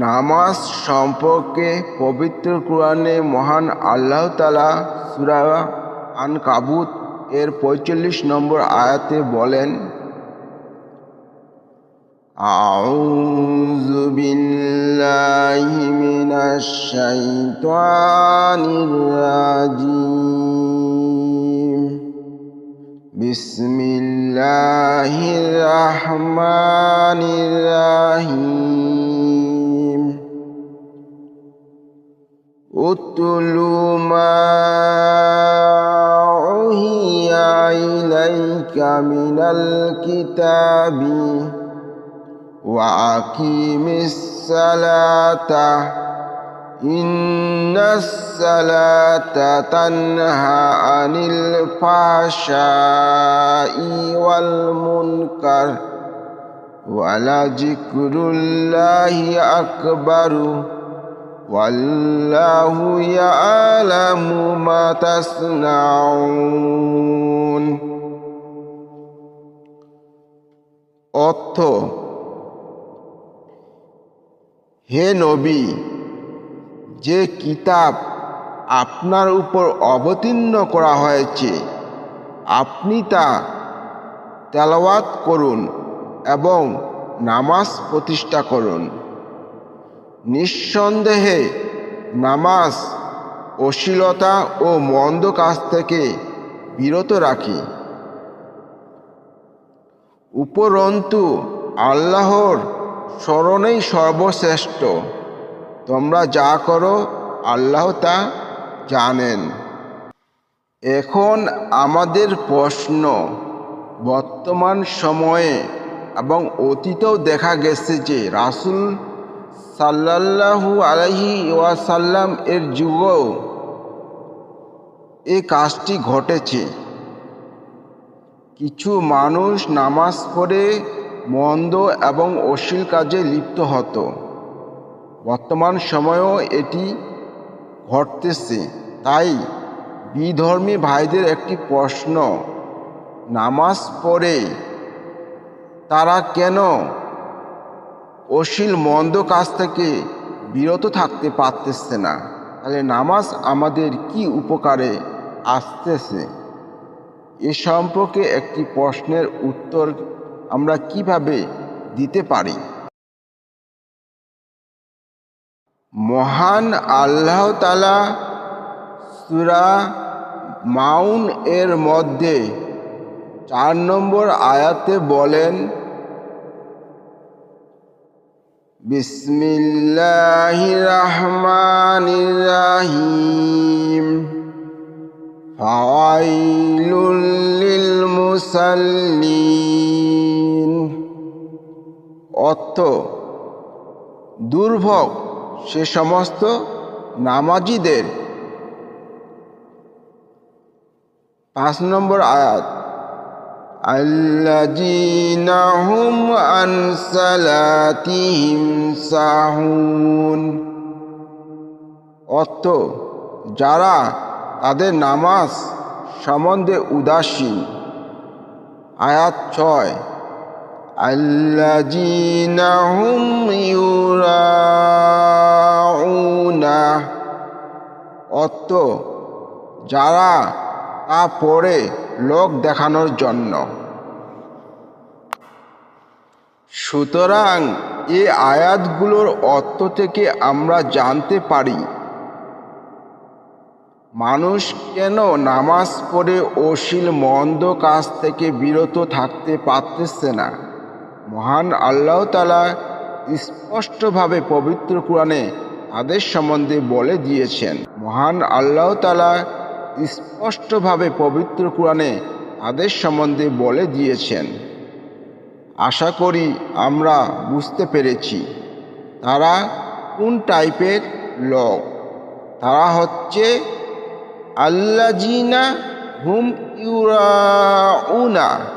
নামাজ সম্পর্কে পবিত্র কোরআনে মহান আল্লাহ তালা সুরা আন কাবুত এর পঁয়তাল্লিশ নম্বর আয়াতে বলেন أعوذ بالله من الشيطان الرجيم بسم الله الرحمن الرحيم اتل ما أوحي إليك من الكتاب وأقيم الصلاة. إن الصلاة تنهى عن الفحشاء والمنكر ولذكر الله أكبر. والله يعلم ما تصنعون অর্থ হে নবী যে কিতাব আপনার উপর অবতীর্ণ করা হয়েছে আপনি তা তেলাওয়াত করুন এবং নামাজ প্রতিষ্ঠা করুন নিঃসন্দেহে নামাজ, অশ্লীলতা ও মন্দ কাজ থেকে বিরত রাখি। উপরন্তু আল্লাহর স্মরণেই সর্বশ্রেষ্ঠ। তোমরা যা করো, আল্লাহ তা জানেন। এখন আমাদের প্রশ্ন, বর্তমান সময়ে এবং অতীতেও দেখা গেছে যে রাসুল সাল্লাল্লাহু আলহি ওয়াসাল্লাম এর যুগেও এ কাজটি ঘটেছে। কিছু মানুষ নামাজ পড়ে মন্দ এবং অশ্লীল কাজে লিপ্ত হতো। বর্তমান সময়েও এটি ঘটতেছে। তাই বিধর্মী ভাইদের একটি প্রশ্ন, নামাজ পড়ে তারা কেন অশ্লীল মন্দ কাজ থেকে বিরত থাকতে পারতেছে না। তাহলে নামাজ আমাদের কি উপকারে আসতেছে? এ সম্পর্কে একটি প্রশ্নের উত্তর আমরা কীভাবে দিতে পারি? মহান আল্লাহ তালা সুরা মাউন এর মধ্যে চার নম্বর আয়াতে বলেন বিসমিল্লাহ রহমান রাহিম ফাওয়াইলুল লিল অর্থ দুর্ভোগ সে সমস্ত নামাজিদের। পাঁচ নম্বর আয়াত আল্লাযীনা হুম আন সালাতিহিম সাহুন অর্থ, যারা তাদের নামাজ সম্বন্ধে উদাসীন। আয়াত ছয় আল্লাযীনা হুম ইউরাউনা অর্থ, যারা তা পড়ে লোক দেখানোর জন্য। সুতরাং এ আয়াতগুলোর অর্থ থেকে আমরা জানতে পারি, মানুষ কেন নামাজ পড়ে অশ্লীল মন্দ কাজ থেকে বিরত থাকতে পারতেছে না? মহান আল্লাহ তালা স্পষ্টভাবে পবিত্র কোরআনে তাদের সম্বন্ধে বলে দিয়েছেন, মহান আল্লাহ তালা স্পষ্টভাবে পবিত্র কোরআনে আদেশ সম্বন্ধে বলে দিয়েছেন। আশা করি আমরা বুঝতে পেরেছি তারা কোন টাইপের লোক। তারা হচ্ছে আল্লাজিনা হুম ইউরাউনা।